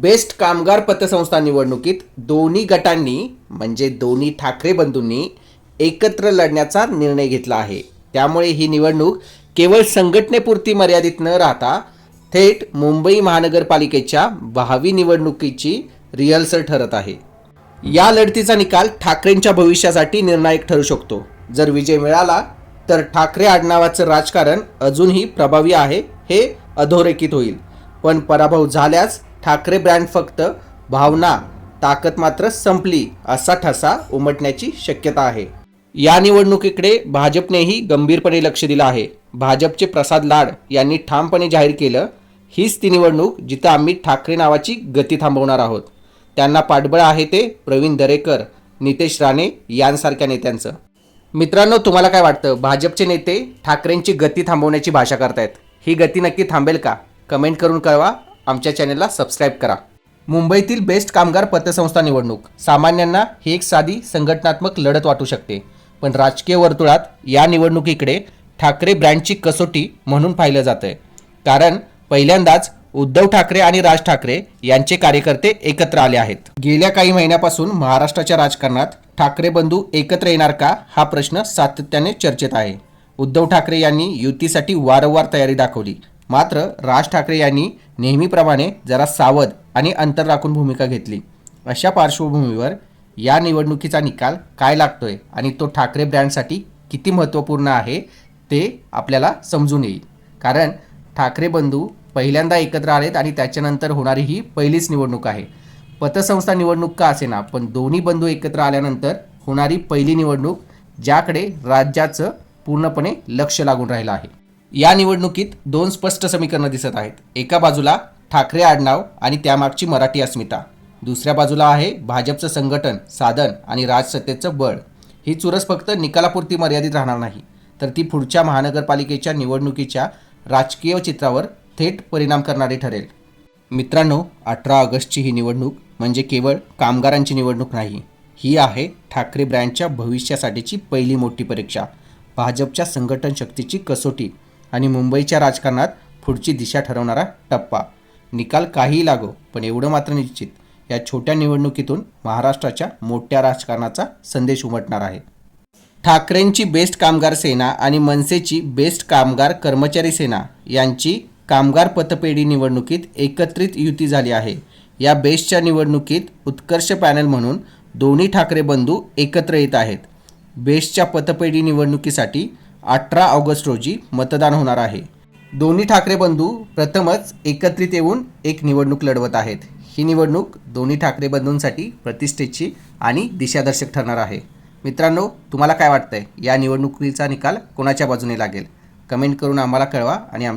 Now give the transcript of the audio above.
Best कामगार पतसंस्था निवडणुकीत दोन्ही गटांनी म्हणजे दोन्ही ठाकरे बंधूंनी एकत्र लढण्याचा निर्णय घेतला आहे. त्यामुळे ही निवडणूक केवळ संघटनेपुरती मर्यादित न राहता थेट मुंबई महानगरपालिकेच्या भावी निवडणुकीची रिहर्सल ठरत आहे. या लढतीचा निकाल ठाकरेंच्या भविष्यासाठी निर्णायक ठरू शकतो. जर विजय मिळाला तर ठाकरे आडनावाचं राजकारण अजूनही प्रभावी आहे हे अधोरेखित होईल. पण पराभव झाल्यास ठाकरे ब्रँड फक्त भावना ताकद मात्र संपली असा ठसा उमटण्याची शक्यता आहे. या निवडणुकीकडे भाजपनेही गंभीरपणे लक्ष दिलं आहे. भाजपचे प्रसाद लाड यांनी ठामपणे जाहीर केलं हीच ती निवडणूक जिथं आम्ही ठाकरे नावाची गती थांबवणार आहोत. त्यांना पाठबळ आहे ते प्रवीण दरेकर नितेश राणे यांसारख्या नेत्यांचं. मित्रांनो तुम्हाला काय वाटतं? भाजपचे नेते ठाकरेंची गती थांबवण्याची भाषा करतायत. ही गती नक्की थांबेल का? कमेंट करून कळवा. आमच्या चॅनेलला सबस्क्राईब करा. मुंबईतील बेस्ट कामगार पतसंस्था निवडणूक. सामान्यांना ही एक साधी संघटनात्मक लढत वाटू शकते. पण राजकीय वर्तुळात या निवडणुकीकडे ठाकरे ब्रँडची कसोटी म्हणून पाहिलं जातंय. कारण पहिल्यांदाच उद्धव ठाकरे आणि राज ठाकरे यांचे कार्यकर्ते एकत्र आले आहेत. गेल्या काही महिन्यापासून महाराष्ट्राच्या राजकारणात ठाकरे बंधू एकत्र येणार का हा प्रश्न सातत्याने चर्चेत आहे. उद्धव ठाकरे यांनी युतीसाठी वारंवार तयारी दाखवली. मात्र राज ठाकरे यांनी नेहमीप्रमाणे जरा सावध आणि अंतर राखून भूमिका घेतली. अशा पार्श्वभूमीवर या निवडणुकीचा निकाल काय लागतोय आणि तो ठाकरे ब्रँडसाठी किती महत्त्वपूर्ण आहे ते आपल्याला समजून येईल. कारण ठाकरे बंधू पहिल्यांदा एकत्र आलेत आणि त्याच्यानंतर होणारी ही पहिलीच निवडणूक आहे. पतसंस्था निवडणूक का असेना पण दोन्ही बंधू एकत्र आल्यानंतर होणारी पहिली निवडणूक ज्याकडे राज्याचं पूर्णपणे लक्ष लागून राहिलं आहे. या निवडणुकीत दोन स्पष्ट समीकरणं दिसत आहेत. एका बाजूला ठाकरे आडनाव आणि त्यामागची मराठी अस्मिता. दुसऱ्या बाजूला आहे भाजपचं संघटन साधन आणि राजसत्तेचं बळ. ही चुरस फक्त निकालापुरती मर्यादित राहणार नाही तर ती पुढच्या महानगरपालिकेच्या निवडणुकीच्या राजकीय चित्रावर थेट परिणाम करणारी ठरेल. मित्रांनो अठरा ऑगस्टची ही निवडणूक म्हणजे केवळ कामगारांची निवडणूक नाही ही आहे ठाकरे ब्रँडच्या भविष्यासाठीची पहिली मोठी परीक्षा. भाजपच्या संघटन शक्तीची कसोटी आणि मुंबईच्या राजकारणात पुढची दिशा ठरवणारा टप्पा. निकाल काहीही लागो पण एवढं मात्र निश्चित या छोट्या निवडणुकीतून महाराष्ट्राच्या मोठ्या राजकारणाचा संदेश उमटणार आहे. ठाकरेंची बेस्ट कामगार सेना आणि मनसेची बेस्ट कामगार कर्मचारी सेना यांची कामगार पतपेढी निवडणुकीत एकत्रित युती झाली आहे. या बेस्टच्या निवडणुकीत उत्कर्ष पॅनल म्हणून दोन्ही ठाकरे बंधू एकत्र येत आहेत. बेस्टच्या पतपेढी निवडणुकीसाठी अठरा ऑगस्ट रोजी मतदान होणार आहे. दोन्ही ठाकरे बंधू प्रथमच एकत्रित येऊन एक निवडणूक लढवत आहेत. ही निवडणूक दोन्ही ठाकरे बंधूंसाठी प्रतिष्ठेची आणि दिशादर्शक ठरणार आहे. मित्रांनो तुम्हाला काय वाटतंय? या निवडणुकीचा निकाल कोणाच्या बाजूने लागेल? कमेंट करून आम्हाला कळवा आणि आम